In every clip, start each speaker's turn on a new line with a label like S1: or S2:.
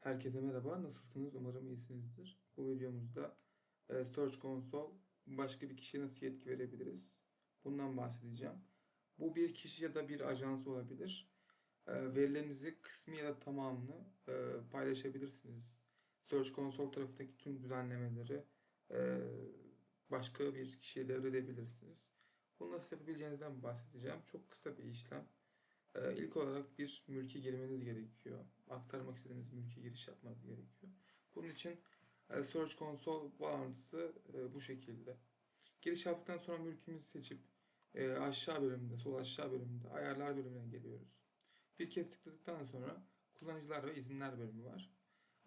S1: Herkese merhaba. Nasılsınız? Umarım iyisinizdir. Bu videomuzda e, Search Console başka bir kişiye nasıl yetki verebiliriz? Bundan bahsedeceğim. Bu bir kişi ya da bir ajans olabilir. E, verilerinizi kısmi ya da tamamını e, paylaşabilirsiniz. Search Console tarafındaki tüm düzenlemeleri başka bir kişiye devredebilirsiniz. Bunu nasıl yapabileceğinizden bahsedeceğim. Çok kısa bir işlem. Ee, ilk olarak bir mülke girmeniz gerekiyor. Aktarmak istediğiniz mülke giriş yapmanız gerekiyor. Bunun için e, Search Console bağlantısı e, bu şekilde. Giriş yaptıktan sonra mülkümüzü seçip e, aşağı bölümde, sol aşağı bölümde ayarlar bölümüne geliyoruz. Bir kez tıkladıktan sonra kullanıcılar ve izinler bölümü var.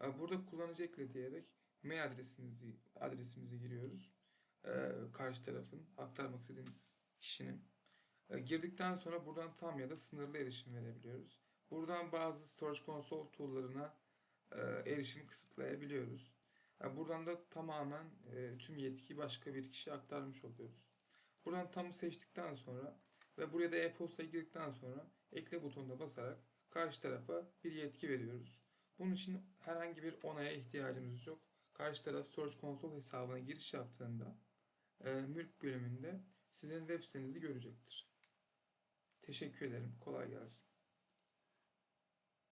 S1: E, Burada kullanıcı ekle diyerek mail adresinizi adresimizi giriyoruz. E, Karşı tarafın aktarmak istediğimiz kişinin. E, Girdikten sonra buradan tam ya da sınırlı erişim verebiliyoruz. Buradan bazı Search Console tool'larına e, erişimi kısıtlayabiliyoruz. E, Buradan da tamamen tüm yetkiyi başka bir kişiye aktarmış oluyoruz. Buradan tamı seçtikten sonra ve buraya da e-postaya girdikten sonra ekle butonuna basarak karşı tarafa bir yetki veriyoruz. Bunun için herhangi bir onaya ihtiyacımız yok. Karşı taraf Search Console hesabına giriş yaptığında mülk bölümünde sizin web sitenizi görecektir. Teşekkür ederim. Kolay gelsin.